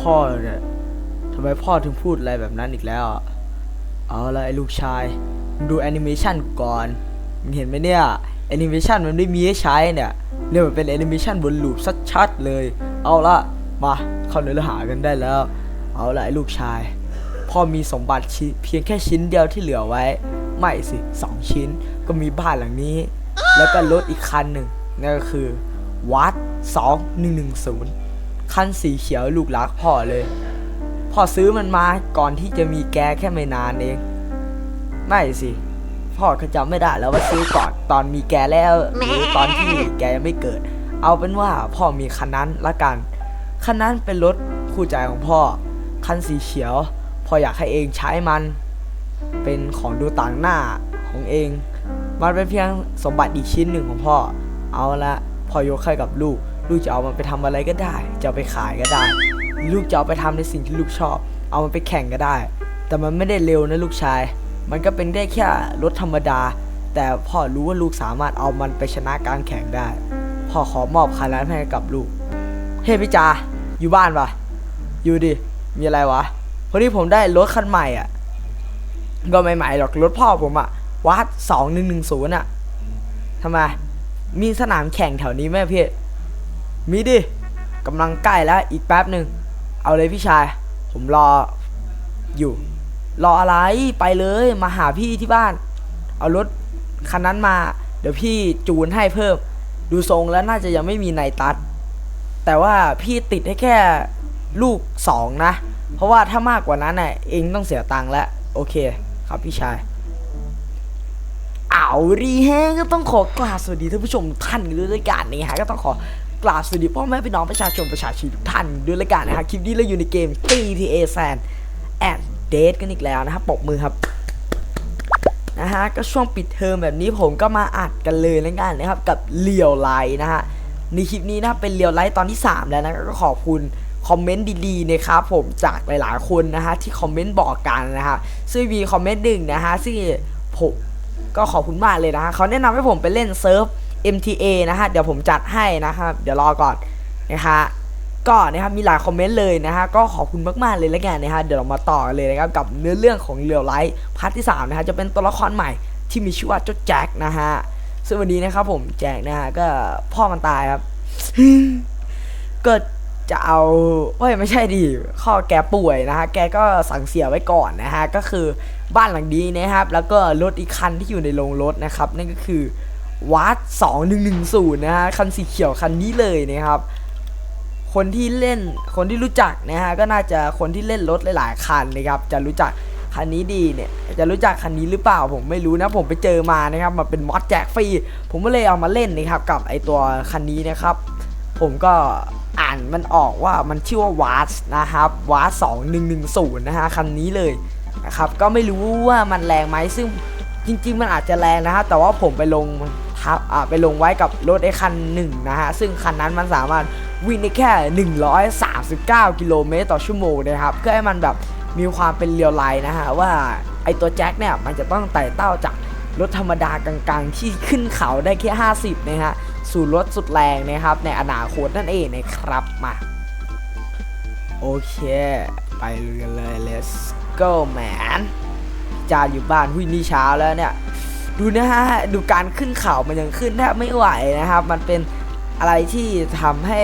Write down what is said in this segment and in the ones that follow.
พ่อเนี่ยทำไมพ่อถึงพูดอะไรแบบนั้นอีกแล้วอะเอาละไอ้ลูกชายดูแอนิเมชันก่อนมึงเห็นไหมเนี่ยแอนิเมชันมันไม่มีให้ใช้เนี่ยเนี่ยมันเป็นแอนิเมชันบนลูปชัดๆเลย เอาละมาเข้าเนื้อหากันได้แล้ว เอาละไอ้ลูกชาย พ่อมีสมบัติเพียงแค่ชิ้นเดียวที่เหลือไว้ ไม่สิสองชิ้นก็มีบ้านหลังนี้ แล้วก็รถอีกคันหนึ่งนั่นก็คือวัด2110 คันสีเขียวลูกรักพ่อเลย พ่อซื้อมันมาก่อนที่จะมีแกแค่ไม่นานเอง ไม่สิพ่อก็จำไม่ได้แล้วว่าซื้อก่อนตอนมีแกแล้วหรือตอนที่แกยังไม่เกิด เอาเป็นว่าพ่อมีคันนั้นละกัน คันนั้นเป็นรถคู่ใจของพ่อ คันสีเขียว พ่ออยากให้เองใช้มัน เป็นของดูต่างหน้าของเอง มันเป็นเพียงสมบัติอีกชิ้นหนึ่งของพ่อ เอาละ พ่อยกให้กับลูก ลูกจะเอามันไปทำอะไรก็ได้ จะเอาไปขายก็ได้ ลูกจะเอาไปทำในสิ่งที่ลูกชอบ เอามันไปแข่งก็ได้ แต่มันไม่ได้เร็วนะลูกชาย มันก็เป็นได้แค่รถธรรมดา แต่พ่อรู้ว่าลูกสามารถเอามันไปชนะการแข่งได้ พ่อขอมอบคันนั้นให้กับลูก เฮ้พี่จาอยู่บ้านปะอยู่ดิ มีอะไรวะพอดีผมได้รถคันใหม่อะ ก็ใหม่ๆหรอกรถพ่อผมอะวัดสองหนึ่งหนึ่งศูนย์อะทำไม มีสนามแข่งแถวนี้ไหมพี่ มีดิกำลังใกล้แล้วอีกแป๊บหนึ่ง เอาเลยพี่ชาย ผมรออยู่ รออะไรไปเลยมาหาพี่ที่บ้าน เอารถคันนั้นมา เดี๋ยวพี่จูนให้เพิ่ม ดูทรงแล้วน่าจะยังไม่มีในตัด แต่ว่าพี่ติดให้แค่ลูกสองนะ เพราะว่าถ้ามากกว่านั้นน่ะเองต้องเสียตังค์แล้ว โอเค ครับพี่ชาย เอาดีแฮก็ต้องขอกราบสวัสดีท่านผู้ชมท่านด้วยรายการนี้ฮะก็ต้องขอกราบสวัสดีพ่อแม่พี่น้องประชาชนประชาชนทุกท่านด้วยรายการนะฮะคลิปนี้เราอยู่ในเกม GTA San and Date กันอีกแล้วนะครับปรบมือครับนะฮะก็ช่วงปิดเทอมแบบนี้ผมก็มาอัดกันเลยแล้วกันนะครับกับเลียวไลนะฮะในคลิปนี้นะเป็นเลียวไลตอนที่ 3 แล้วนะก็ขอบคุณคอมเมนต์ดีๆนะครับผมจากหลายๆคนนะฮะที่คอมเมนต์บอกกันนะฮะซึ่งมีคอมเมนต์หนึ่งนะฮะซึ่งผม ก็ขอบคุณมากเลยนะฮะเขาแนะนำให้ผมไปเล่นเซิร์ฟ MTA นะฮะ เดี๋ยวผมจัดให้นะครับ เดี๋ยวรอก่อนนะฮะก็นะครับมีหลายคอมเมนต์เลยนะฮะก็ขอบคุณมากๆเลยแล้วกันนะฮะเดี๋ยวเรามาต่อกันเลยนะครับกับเนื้อเรื่องของเรียวไลท์พาร์ทที่3นะฮะจะเป็นตัวละครใหม่ที่มีชื่อว่าเจ้าแจ็คนะฮะซึ่งวันนี้นะครับผมแจ็คนะฮะก็พ่อมันตายครับก็จะเอาเอ้ยไม่ใช่ดิข้อแกป่วยนะฮะแกก็สั่งเสียไว้ก่อนนะฮะก็คือ บ้านหลังนี้นะครับ แล้วก็รถอีกคันที่อยู่ในโรงรถนะครับ นั่นก็คือวัด2110 นะฮะคันสีเขียวคันนี้เลยนะครับ คนที่เล่นคนที่รู้จักนะฮะก็น่าจะคนที่เล่นรถหลายๆคันนะครับ จะรู้จักคันนี้ดีเนี่ยจะรู้จักคันนี้หรือเปล่าผมไม่รู้นะผมไปเจอมานะครับมาเป็นมอดแจกฟรีผมก็เลยเอามาเล่นนะครับกับไอตัวคันนี้นะครับ ผมก็อ่านมันออกว่ามันชื่อว่าวาสนะครับวาส2110นะฮะคันนี้เลย นะครับก็ไม่รู้ว่ามันแรงไหมซึ่งจริง ๆ มันอาจจะแรงนะฮะแต่ว่าผมไปลงทับอ่าไปลงไว้กับรถไอ้คันหนึ่งนะฮะซึ่งคันนั้นมันสามารถวิ่งได้แค่ 139 กิโลเมตรต่อชั่วโมงนะครับเพื่อให้มันแบบมีความเป็นเรียลไลน์นะฮะว่าไอตัวแจ็คเนี่ยมันจะต้องไต่เต้าจากรถธรรมดากลางๆ ที่ขึ้นเขาได้แค่ 50 นะฮะ สู่รถสุดแรงนะครับ ในอนาคตนั่นเองนะครับมา โอเค ไปกันเลย let's go man จานอยู่บ้านหุ้ยนี่เช้าแล้วเนี่ย ดูนะฮะ ดูการขึ้นเขามันยังขึ้นแทบไม่ไหวนะครับ มันเป็นอะไรที่ทำให้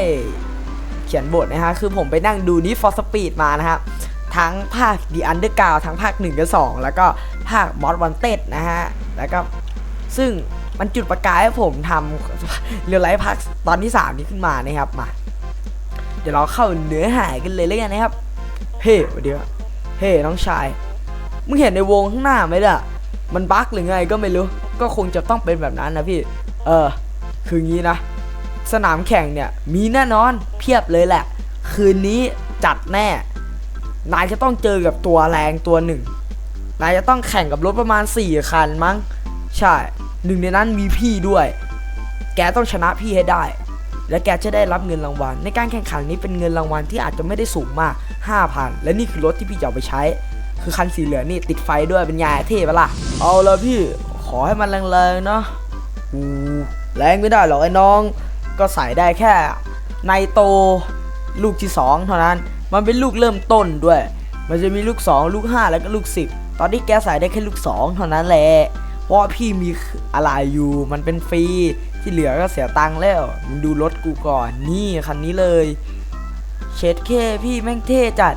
เขียนบทนะฮะ คือผมไปนั่งดูนี่ for speed มานะครับทั้งภาค The Underground ทั้งภาค 1 กับ 2 แล้วก็ภาค Mod Wanted นะฮะ แล้วก็ซึ่งมันจุดประกายให้ผมทำเรือไลฟ์ภาคตอนที่ 3 นี้ขึ้นมานะครับมา เดี๋ยวเราเข้าเนื้อหากันเลยแล้วกันนะครับ เฮ้สวัสดีครับ เฮ้ น้องชาย มึงเห็นในวงข้างหน้าไหมล่ะ มันบั๊กหรือไงก็ไม่รู้ ก็คงจะต้องเป็นแบบนั้นนะพี่ เออ คืองี้นะ สนามแข่งเนี่ย มีแน่นอนเพียบเลยแหละ คืนนี้จัดแน่ นายจะต้องเจอกับตัวแรงตัวหนึ่ง นายจะต้องแข่งกับรถประมาณ 4 คันมั้ง ใช่ หนึ่งในนั้นมีพี่ด้วย แกต้องชนะพี่ให้ได้ และแกจะได้รับเงินรางวัล ในการแข่งขันนี้เป็นเงินรางวัลที่อาจจะไม่ได้สูงมาก 5,000 และนี่คือรถที่พี่จะเอาไปใช้ คือคันสีเหลืองนี่ติดไฟด้วยเป็นยาเท่ปะล่ะ เอาละพี่ขอให้มันแรงๆเนาะอูแรงไม่ได้หรอกไอ้น้อง ก็ใส่ได้แค่ไนโตลูกที่ 2 เท่านั้น มันเป็นลูกเริ่มต้นด้วย มันจะมีลูก 2 ลูก 5 แล้วก็ลูก 10 ตอนนี้แกใส่ได้แค่ลูก 2 เท่านั้นแหละ เพราะพี่มีอะไรอยู่ มันเป็นฟรี ที่เหลือก็เสียตังค์แล้วมึงดูรถกูก่อนนี่คันนี้เลยเชดเคพี่แม่งเท่จัด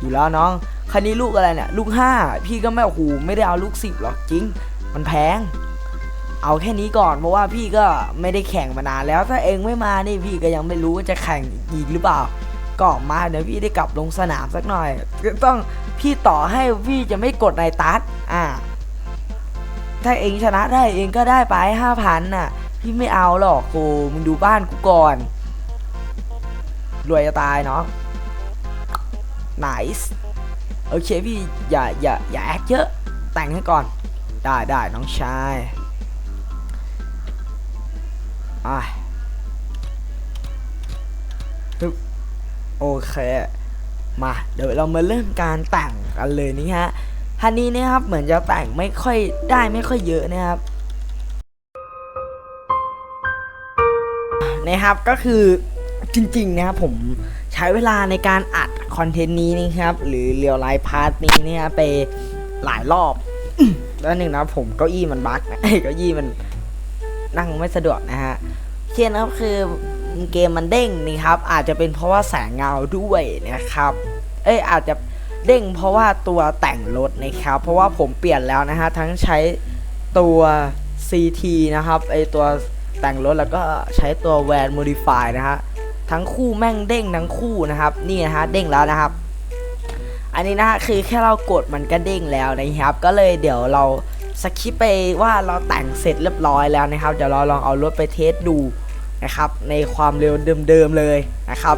อยู่แล้วน้องคันนี้ลูกอะไรเนี่ยลูก5พี่ก็ไม่โอ้โหไม่ได้เอาลูก10หรอกจริง มันแพง เอาแค่นี้ก่อนเพราะว่าพี่ก็ไม่ได้แข่งมานานแล้วถ้าเองไม่มานี่พี่ก็ยังไม่รู้ว่าจะแข่งอีกหรือเปล่าก็ออกมาเดี๋ยวพี่ได้กลับลงสนามสักหน่อยต้องพี่ต่อให้พี่จะไม่กดในตัดอ่าถ้าเองชนะได้เองก็ได้ไปห้าพันน่ะ พี่ไม่เอาหรอกโอ้มึงดูบ้านกูก่อน รวยจะตายเนาะ nice โอเคพี่อย่าอย่าอย่าแอคเยอะแต่งให้ก่อน ได้ได้น้องชายอะโอเค มาเดี๋ยวเรามาเริ่มการแต่งกันเลยนี่ฮะฮันนี้เนี่ยครับเหมือนจะแต่งไม่ค่อยได้ไม่ค่อยเยอะนะครับ นะครับก็คือจริงๆนะครับผมใช้เวลาในการอัดคอนเทนต์นี้นะครับหรือเรียวไลฟ์พาร์ทนี้เนะครับไปหลายรอบแล้วหนึ่งนะผมเก้าอี้มันบั๊กนะเก้าอี้มันนั่งไม่สะดวกนะฮะเช่นนะครับคือเกมมันเด้งนี่ครับ อาจจะเป็นเพราะว่าแสงเงาด้วยนะครับ เอ้ยอาจจะเด้งเพราะว่าตัวแต่งรถนะครับ เพราะว่าผมเปลี่ยนแล้วนะฮะทั้งใช้ตัว CT นะครับไอตัว แต่งรถแล้วก็ใช้ตัว Van Modify นะฮะทั้งคู่แม่งเด้งทั้งคู่นะครับนี่นะฮะเด้งแล้วนะครับ อันนี้นะฮะคือแค่เรากดมันก็เด้งแล้วนะครับ ก็เลยเดี๋ยวเราสคิปไปว่าเราแต่งเสร็จเรียบร้อยแล้วนะครับ เดี๋ยวเราลองเอารถไปเทสดูนะครับ ในความเร็วเดิมๆเลยนะครับ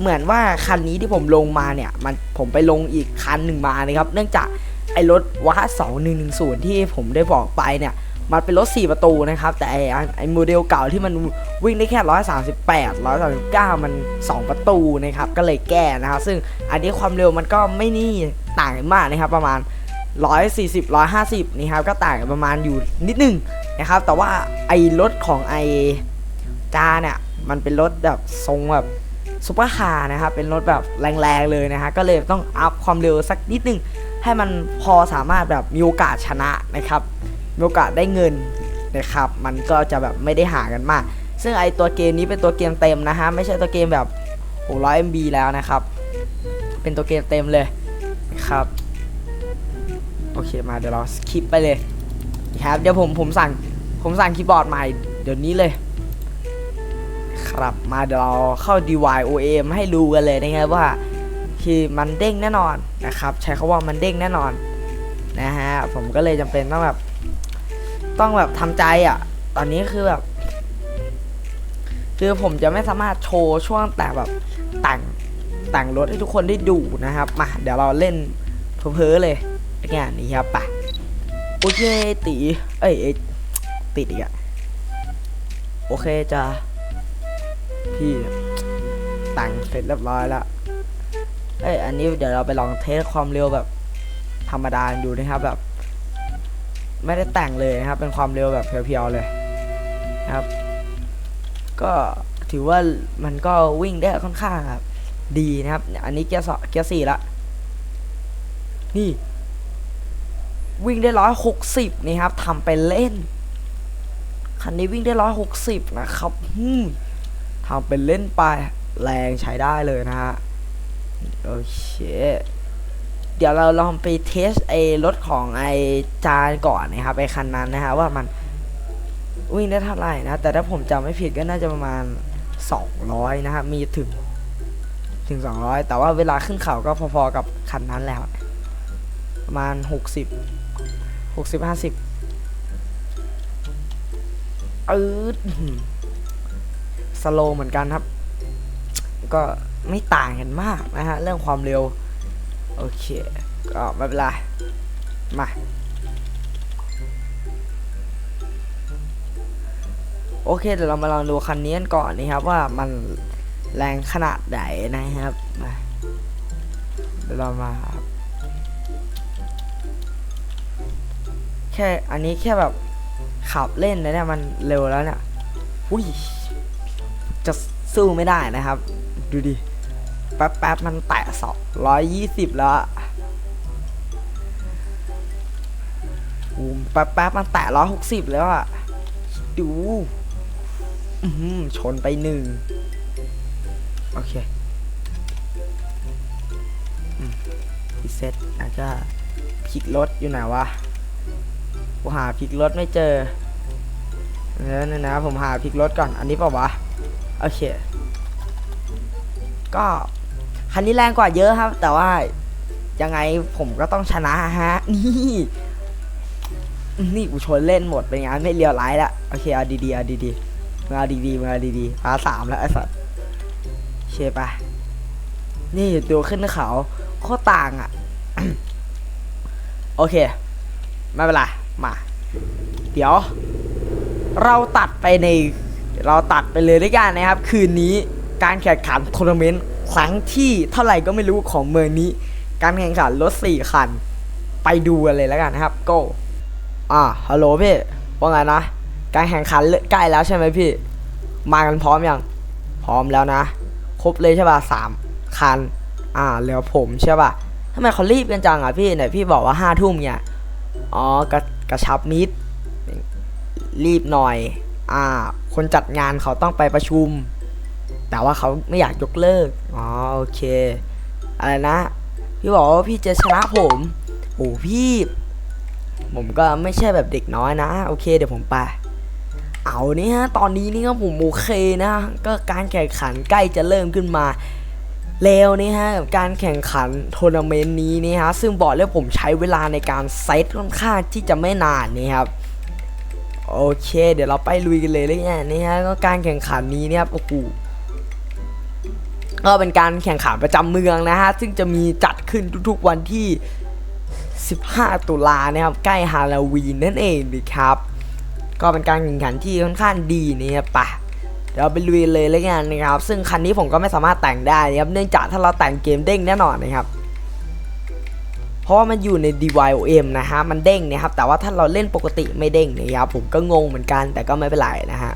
เหมือนว่าคันนี้ที่ผมลงมาเนี่ย มันผมไปลงอีกคันหนึ่งมานะครับ เนื่องจากไอ้รถวะ2110ที่ผมได้บอกไปเนี่ย มันเป็นรถ 4 ประตูนะครับ แต่ไอ้ไอ้โมเดลเก่าที่มันวิ่งได้แค่ 138 139 มัน 2 ประตูนะครับ ก็เลยแก้นะครับ ซึ่งอันนี้ความเร็วมันก็ไม่นี่ต่างกันมากนะครับ ประมาณ 140 150นี่ครับ ก็ต่างประมาณอยู่นิดนึงนะครับ แต่ว่าไอ้รถของไอ้จาเนี่ย มันเป็นรถแบบทรงแบบซุปเปอร์คาร์นะครับ เป็นรถแบบแรงๆเลยนะฮะ ก็เลยต้องอัพความเร็วสักนิดนึง ให้มันพอสามารถแบบมีโอกาสชนะนะครับ มีโอกาสได้เงินนะครับ มันก็จะแบบไม่ได้ห่างกันมาก ซึ่งไอตัวเกมนี้เป็นตัวเกมเต็มนะฮะ ไม่ใช่ตัวเกมแบบ 600 MB แล้วนะครับ เป็นตัวเกมเต็มเลยนะครับ โอเคมาเดี๋ยวเราสคิปไปเลยนะครับ เดี๋ยวผมผมสั่งผมสั่งคีย์บอร์ดใหม่เดี๋ยวนี้เลย ครับมาเดี๋ยวเราเข้า DYOM ให้ดูกันเลยนะครับว่าคือมันเด้งแน่นอนนะครับ ใช้คาว่ามันเด้งแน่นอนนะฮะผมก็เลยจำเป็นต้องแบบ ต้องแบบทำใจอะ ตอนนี้คือแบบ คือผมจะไม่สามารถโชว์ช่วงแต่แบบแต่งแต่งรถให้ทุกคนได้ดูนะครับ มาเดี๋ยวเราเล่นเพ้อเลยงานนี้ครับไปโอเคตีเอ้ยเอ้ยติดอีกอะโอเคจ้าพี่แต่งเสร็จเรียบร้อยแล้วเอ้ยอันนี้เดี๋ยวเราไปลองเทสความเร็วแบบธรรมดาดูนะครับแบบ ไม่ได้แต่งเลยนะครับ เป็นความเร็วแบบเพียวๆเลยนะครับ ก็ถือว่ามันก็วิ่งได้ค่อนข้างครับดีนะครับ อันนี้เกียร์สเกียร์สี่ละนี่ วิ่งได้ร้อยหกสิบนี่ครับทำไปเล่น คันนี้วิ่งได้ร้อยหกสิบนะครับทำเป็นเล่นไปแรงใช้ได้เลยนะฮะโอเค เดี๋ยวเราลองไปเทสไอ้รถของไอ้จานก่อนนะครับไอ้คันนั้นนะฮะว่ามันวิ่งได้เท่าไหร่นะ แต่ถ้าผมจำไม่ผิดก็น่าจะประมาณ 200 นะครับ มีถึงถึง 200 แต่ว่าเวลาขึ้นเขาก็พอๆกับคันนั้นแล้ว ประมาณ 60 60 50อืดสโลเหมือนกันครับ ก็ไม่ต่างกันมากนะฮะ เรื่องความเร็ว โอเค ก็ไม่เป็นไร มา โอเค เดี๋ยวเรามาลองดูคันนี้กันก่อนนะครับว่ามันแรงขนาดไหนนะครับมาเดี๋ยวเรามาครับแค่อันนี้แค่แบบขับเล่นนะเนี่ยมันเร็วแล้วเนี่ยอุ้ยจะสู้ไม่ได้นะครับ ดูดิ แป๊บแป๊บมันแตะสองร้อยยี่สิบแล้วอูมแป๊บแป๊บมันแตะร้อยหกสิบแล้วอะดูชนไปหนึ่ง โอเคพิเซตแล้วก็พลิกรถอยู่ไหนวะกูหาพลิกรถไม่เจอเดี๋ยนะนะผมหาพลิกรถก่อน อันนี้เปล่าวะ โอเค ก็ คันนี้แรงกว่าเยอะครับ แต่ว่ายังไงผมก็ต้องชนะฮะ นี่ นี่กูชนเล่นหมดเป็นไงไม่เลียวร้ายละโอเคเอาดีๆเอาดีๆมาอาดีๆมาอาดีๆพาสามแล้วไอ้สัสเชปะนี่ดูขึ้นเขาโคตรต่างอะ โอเค ไม่เป็นไร มา เดี๋ยว เราตัดไปใน เราตัดไปเลยด้วยกันนะครับ คืนนี้การแข่งขันทัวร์นาเมนต์ ครั้งที่เท่าไหร่ก็ไม่รู้ของเมืองนี้ การแข่งขันรถ4คัน ไปดูกันเลยแล้วกันนะครับ go อ่าฮัลโหลพี่ว่าไงนะ การแข่งขันเริ่มใกล้แล้วใช่ไหมพี่ มากันพร้อมยัง พร้อมแล้วนะ ครบเลยใช่ป่ะสามคัน อ่าเหลือผมใช่ป่ะทำไมเขารีบกันจังอะพี่ไหนพี่บอกว่าห้าทุ่มเนี่ยอ๋อกระกระชับมิดรีบหน่อย อ่า คนจัดงานเขาต้องไปประชุม แต่ว่าเขาไม่อยากยกเลิก อ๋อโอเค อะไรนะ พี่บอกว่าพี่จะชนะผม โอ้พี่ ผมก็ไม่ใช่แบบเด็กน้อยนะ โอเค เดี๋ยวผมไป เอานี่ฮะตอนนี้นี่ก็ผมโอเคนะ ก็การแข่งขันใกล้จะเริ่มขึ้นมาแล้วนี่ฮะกับการแข่งขันทัวร์นาเมนต์นี้นี่ฮะซึ่งบอกเลยผมใช้เวลาในการเซตค่อนข้างที่จะไม่นานนี่ครับโอเค เดี๋ยวเราไปลุยกันเลยเลยเนี่ยนี่ฮะก็การแข่งขันนี้เนี่ยครับโอ้โห ก็เป็นการแข่งขันประจำเมืองนะฮะ ซึ่งจะมีจัดขึ้นทุกๆวันที่ 15 ตุลานะครับ ใกล้ฮาโลวีนนั่นเองนะครับ ก็เป็นการแข่งขันที่ค่อนข้างดีนะครับปะเดี๋ยวเราไปลุยเลยเลยกันนะครับ ซึ่งคันนี้ผมก็ไม่สามารถแต่งได้นะครับ เนื่องจากถ้าเราแต่งเกมเด้งแน่นอนนะครับ เพราะว่ามันอยู่ใน DYOM นะฮะ มันเด้งนะครับ แต่ว่าถ้าเราเล่นปกติไม่เด้งนะครับ ผมก็งงเหมือนกัน แต่ก็ไม่เป็นไรนะฮะ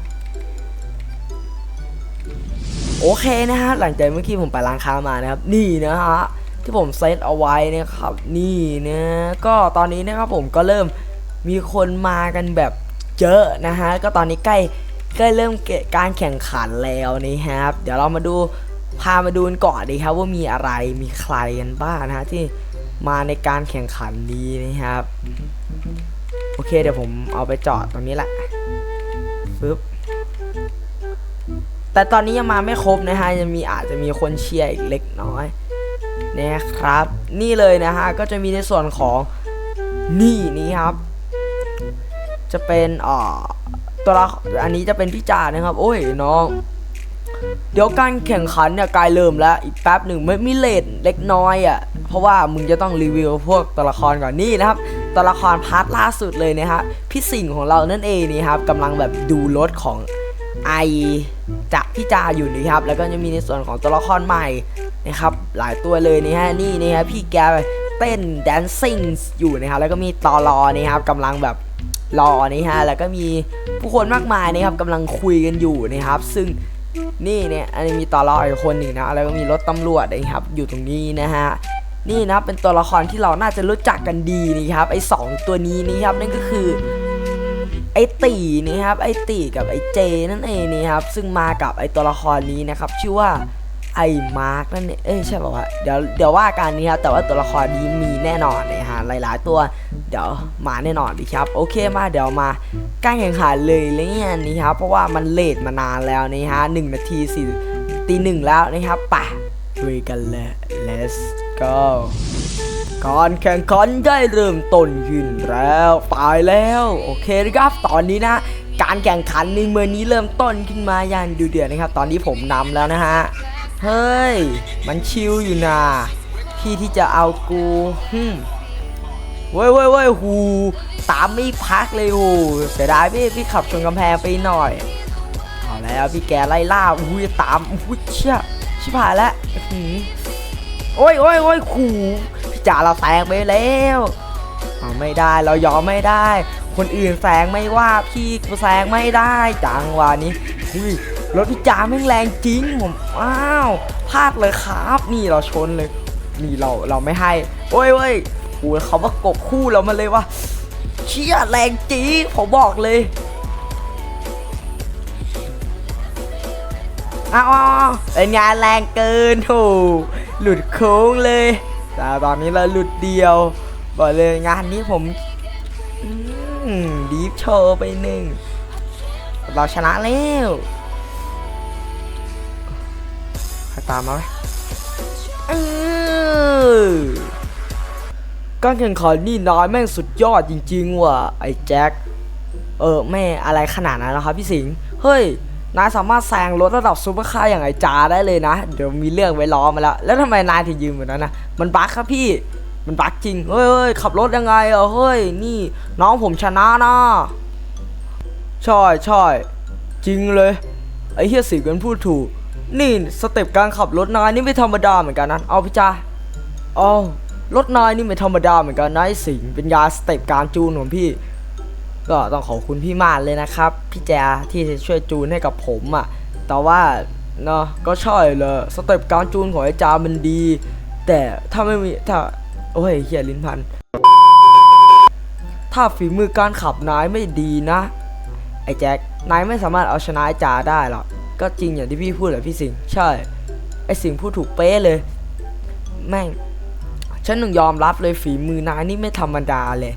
โอเคนะฮะหลังจากเมื่อกี้ผมไปร้านค้ามานะครับ นี่นะฮะที่ผมเซตเอาไว้นะครับนี่นะก็ตอนนี้นะครับผมก็เริ่มมีคนมากันแบบเยอะนะฮะก็ตอนนี้ใกล้ใกล้เริ่มกะการแข่งขันแล้วนะครับ เดี๋ยวเรามาดูพามาดูกันก่อนดีครับว่ามีอะไรมีใครกันบ้างนะฮะที่มาในการแข่งขันนี้นะครับ โอเคเดี๋ยวผมเอาไปจอดตรงนี้แหละปึ๊บ แต่ตอนนี้ยังมาไม่ครบนะฮะยังมีอาจจะมีคนเชียร์อีกเล็กน้อยนะครับ นี่เลยนะฮะก็จะมีในส่วนของนี่นี่ครับ จะเป็นอ่อตัวละอันนี้จะเป็นพี่จ่านะครับ โอ้ยน้อง เดี๋ยวการแข่งขันเนี่ยกล้เริ่มแล้วอีกแป๊บหนึ่งไม่มีเลทเล็กน้อยอะ เพราะว่ามึงจะต้องรีวิวพวกตัวละครก่อนนี่นะครับตัวละครพาร์ทล่าสุดเลยนะฮะพี่สิงห์ของเรานั่นเองนี่ครับกำลังแบบดูรถของ ไอจากพี่จาอยู่นะครับ แล้วก็จะมีในส่วนของตัวละครใหม่นะครับ หลายตัวเลยนะฮะนี่นะฮะพี่แกเต้นแดนซิ่งอยู่นะครับ แล้วก็มีตอรอนี่ครับกำลังแบบรอนี่ฮะแล้วก็มีผู้คนมากมายนะครับกำลังคุยกันอยู่นะครับ ซึ่งนี่เนี่ยอันนี้มีตอรออีกคนหนึ่งนะแล้วก็มีรถตำรวจนะครับอยู่ตรงนี้นะฮะนี่นะครับเป็นตัวละครที่เราน่าจะรู้จักกันดีนะครับไอ้สองตัวนี้นะครับนั่นก็คือ ไอตีนี่ครับไอตีกับไอเจนั่นเองนี่ครับซึ่งมากับไอตัวละครนี้นะครับชื่อว่าไอมาร์กนั่นเองเอ้ยใช่ป่าวะเดี๋ยวเดี๋ยวว่าการนี้ครับแต่ว่าตัวละครนี้มีแน่นอนนะฮะหลาย ๆ ตัวเดี๋ยวมาแน่นอนดีครับ โอเคมาเดี๋ยวมาการแข่งขันเลยเลยเนี่ยนี่ครับเพราะว่ามันเลทมานานแล้วนี่ฮะหนึ่งนาทีสี่ตีหนึ่งแล้วนะครับไปลุยกันเลย let's go การแข่งขันได้เริ่มต้นขึ้นแล้วตายแล้วโอเคนะครับ ตอนนี้นะการแข่งขันในเมืองนี้เริ่มต้นขึ้นมาอย่างดูเดือดนะครับ ตอนนี้ผมนำแล้วนะฮะเฮ้ยมันชิลอยู่นะพี่ที่จะเอากูฮึเว้ยเว้ยเว้ยหูตามไม่พักเลยหูเสียดายพี่พี่ขับชนกำแพงไปหน่อยเอาแล้วพี่แกไล่ล่าอุ้ยตามอุ้ยเชี่ยชิบหายแล้วโอ้ยโอ้ยโอ้ยขู่ จ่าเราแซงไปแล้วเอาไม่ได้เรายอมไม่ได้ คนอื่นแซงไม่ว่าพี่กูแซงไม่ได้จังหวะนี้อุ้ยรถพี่จ๋าแม่งแรงจริงผมอ้าวพลาดเลยครับ นี่เราชนเลย นี่เราเราไม่ให้โอ้ยเว้ยโอ้ยเขาประกบคู่เรามาเลยว่าเชี่ยแรงจริงผมบอกเลยอ้าวอ้าวอ้าวเป็นงานแรงเกินโถหลุดโค้งเลย แต่ตอนนี้เราหลุดเดียวบอกเลยงานนี้ผมดีฟโชว์ไปหนึ่งเราชนะแล้วใครตามมาไหมการแข่งขันนี่นายแม่งสุดยอดจริง ๆ ว่ะไอ้แจ็ค เออแม่อะไรขนาดนั้นนะครับพี่สิงห์เฮ้ย นายสามารถแซงรถระดับซูเปอร์คาร์อย่างไอจาได้เลยนะ เดี๋ยวมีเรื่องไว้ล้อมาแล้ว แล้วทำไมนายถึงยืมแบบนั้นนะมันบั๊กครับพี่ มันบั๊กจริง เฮ้ยเฮ้ยขับรถยังไงอะเฮ้ย นี่ น้องผมชนะนะใช่ใช่จริงเลย ไอเฮียสิงห์กันพูดถูก นี่สเต็ปการขับรถนายนี่ไม่ธรรมดาเหมือนกันนะ เอาพี่จ้าเอารถนายนี่ไม่ธรรมดาเหมือนกันนะไอ้สิงเป็นยาสเต็ปการจูนของพี่ ก็ต้องขอบคุณพี่มากเลยนะครับ พี่แจที่ช่วยจูนให้กับผมอะ่ะ แต่ว่าเนาะก็ใช่เลยสเต็ปการจูนของไอ้จามันดี แต่ถ้าไม่มีถ้าโอ้ยเฮียลิ้นพัน ถ้าฝีมือการขับนายไม่ดีนะ ไอ้แจ็คนายไม่สามารถเอาชนะไอ้จาได้หรอกก็จริงอย่างที่พี่พูดแหละพี่สิงใช่ ไอ้สิงพูดถูกเป๊ะเลย แม่ง ฉันต้องยอมรับเลยฝีมือนายนี่ไม่ธรรมดาเลย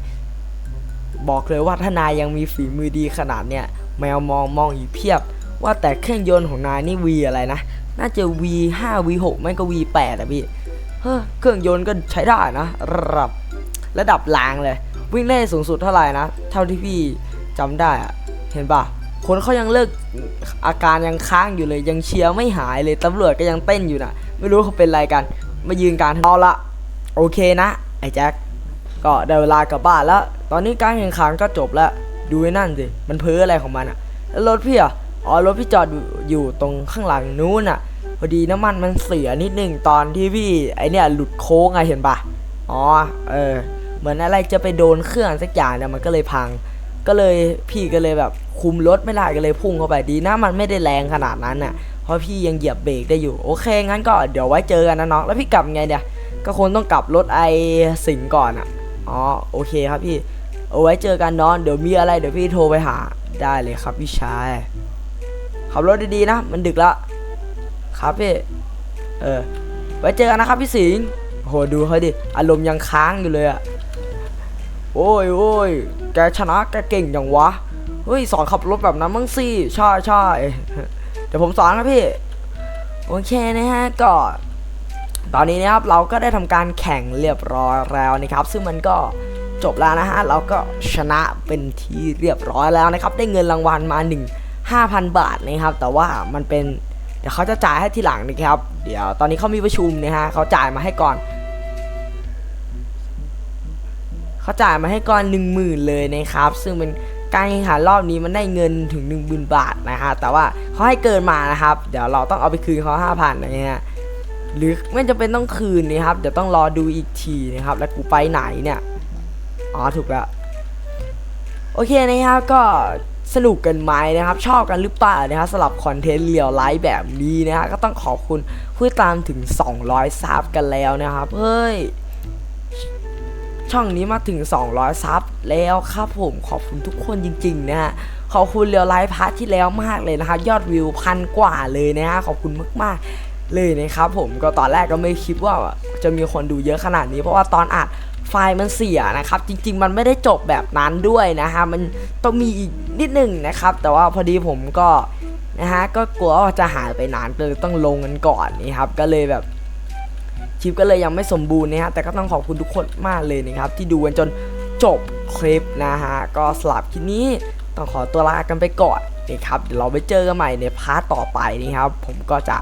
บอกเลยว่าถ้านายยังมีฝีมือดีขนาดเนี้ยแมวมองมองอีกเพียบ ว่าแต่เครื่องยนต์ของนายนี่วีอะไรนะ น่าจะ V5 V6 ไม่ก็ V8 อะพี่เฮ้อเครื่องยนต์ก็ใช้ได้นะระดับระดับลางเลย วิ่งได้สูงสุดเท่าไหร่นะ เท่าที่พี่จำได้อะเห็นปะคนเขายังเลิกอาการยังค้างอยู่เลย ยังเชียร์ไม่หายเลยตำรวจก็ยังเต้นอยู่นะไม่รู้เขาเป็นอะไรกัน มายืนการเอาละโอเคนะ ไอ้แจ็ค ก็ได้เวลากลับบ้านแล้ว ตอนนี้การแข่งขันก็จบแล้ว ดูไอ้นั่นสิ มันเพ้ออะไรของมันอะแล้วรถพี่อะอ๋อ รถพี่จอดอยู่อยู่ตรงข้างหลังนู้นอะพอดีน้ำมันมันเสียนิดนึงตอนที่พี่ไอเนี่ยหลุดโค้งไงเห็นปะอ๋อ เออ เหมือนอะไรจะไปโดนเครื่องสักอย่างเนี่ยมันก็เลยพัง ก็เลยพี่ก็เลยแบบคุมรถไม่ได้ก็เลยพุ่งเข้าไปดีนะมันไม่ได้แรงขนาดนั้นน่ะ เพราะพี่ยังเหยียบเบรกได้อยู่ โอเคงั้นก็เดี๋ยวไว้เจอกันนะน้อง แล้วพี่กลับไงเนี่ย ก็คงต้องกลับรถไอสิงก่อนอะ อ๋อโอเคครับพี่เอาไว้เจอกันน้องเดี๋ยวมีอะไรเดี๋ยวพี่โทรไปหาได้เลยครับพี่ชายขับรถดีๆนะ มันดึกแล้วครับพี่เออ ไว้เจอกันนะครับพี่สิงห์โหดูเขาดิอารมณ์ยังค้างอยู่เลยอะโอ้ยโอ้ยแกชนะแกเก่งอย่างวะเฮ้ยสอนขับรถแบบนั้นมั้งสิใช่ใช่เดี๋ยวผมสอนครับพี่ โอเคนะฮะก็ ตอนนี้นะครับเราก็ได้ทำการแข่งเรียบร้อยแล้วนะครับ ซึ่งมันก็จบแล้วนะฮะเราก็ชนะเป็นที่เรียบร้อยแล้วนะครับ ได้เงินรางวัลมา 1 5,000 บาทนะครับ แต่ว่ามันเป็นเดี๋ยวเขาจะจ่ายให้ทีหลังนะครับ เดี๋ยวตอนนี้เขามีประชุมนะฮะเขาจ่ายมาให้ก่อนเขาจ่ายมาให้ก่อน 1 0,000 เลยนะครับ ซึ่งเป็นการแข่งขันรอบนี้มันได้เงินถึง 1 0,000 บาทนะฮะแต่ว่าเขาให้เกินมานะครับ เดี๋ยวเราต้องเอาไปคืนเขา5,000นะฮะ หรือไม่จำเป็นต้องคืนนะครับเดี๋ยวต้องรอดูอีกทีนะครับ แล้วกูไปไหนเนี่ยอ๋อถูกแล้วโอเคนะครับก็สนุกกันไหมนะครับ ชอบกันหรือเปล่านะครับสำหรับคอนเทนต์เรียวไลฟ์แบบนี้นะฮะก็ต้องขอบคุณผู้ติดตามถึง 200 ซับกันแล้วนะครับเฮ้ยช่องนี้มาถึง 200 ซับแล้วครับผมขอบคุณทุกคนจริง ๆ นะฮะขอบคุณเรียวไลฟ์พาร์ทที่แล้วมากเลยนะครับ ยอดวิวพันกว่าเลยนะฮะขอบคุณมากๆ เลยนะครับผมก็ตอนแรกก็ไม่คิดว่าจะมีคนดูเยอะขนาดนี้ เพราะว่าตอนอัดไฟล์มันเสียนะครับ จริง ๆ มันไม่ได้จบแบบนั้นด้วยนะฮะมันต้องมีอีกนิดหนึ่งนะครับ แต่ว่าพอดีผมก็นะฮะก็กลัวว่าจะหายไปนานเลยต้องลงกันก่อนนี่ครับ ก็เลยแบบคลิปก็เลยยังไม่สมบูรณ์นะฮะแต่ก็ต้องขอบคุณทุกคนมากเลยนะครับ ที่ดูกันจนจบคลิปนะฮะก็สลับคลิปนี้ต้องขอตัวลากันไปก่อนนะครับเดี๋ยวเราไปเจอกันใหม่ในพาร์ทต่อไปนะครับ ผมก็จะ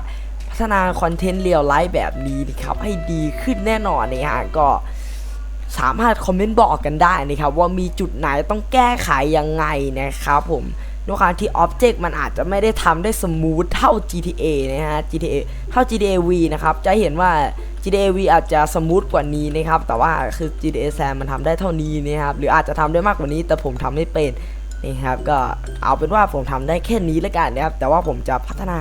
พัฒนาคอนเทนต์เรียลไลฟ์แบบนี้นะครับให้ดีขึ้นแน่นอนนะฮะก็สามารถคอมเมนต์บอกกันได้นะครับว่ามีจุดไหนต้องแก้ไขยังไงนะครับผมด้วยความที่ Object มันอาจจะไม่ได้ทำได้สมูทเท่า GTA นะฮะ GTA เท่า GTA V นะครับจะเห็นว่า GTA V อาจจะสมูทกว่านี้นะครับแต่ว่าคือ GTA San มันทำได้เท่านี้นะครับหรืออาจจะทำได้มากกว่านี้ แต่ผมทำไม่เป็นนี่ครับก็เอาเป็นว่าผมทำได้แค่นี้แล้วกันนะครับแต่ว่าผมจะพัฒนา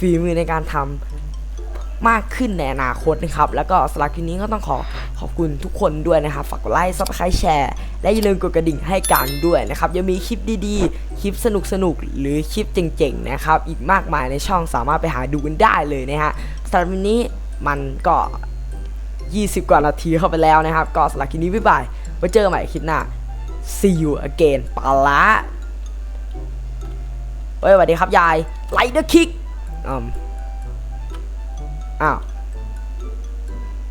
ฝีมือในการทำมากขึ้นในอนาคตนะครับ แล้วก็สำหรับคลิปนี้ก็ต้องขอขอบคุณทุกคนด้วยนะครับ ฝากกดไลค์ซับสไครต์แชร์ และอย่าลืมกดกระดิ่งให้กันด้วยนะครับ ยังมีคลิปดีๆ คลิปสนุกๆหรือคลิปเจ๋งๆนะครับ อีกมากมายในช่องสามารถไปหาดูกันได้เลยนะฮะสำหรับวันนี้มันก็ 20 กว่านาทีเข้าไปแล้วนะครับ ก็สำหรับคลิปนี้บ๊ายบายไว้เจอกันใหม่คลิปหน้า see you again ปาละเฮ้ยสวัสดีครับยายไลเดอร์คิก อืมอ้าว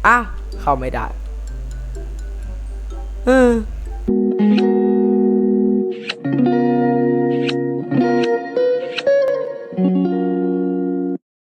อ้าว เข้าไม่ได้ อืม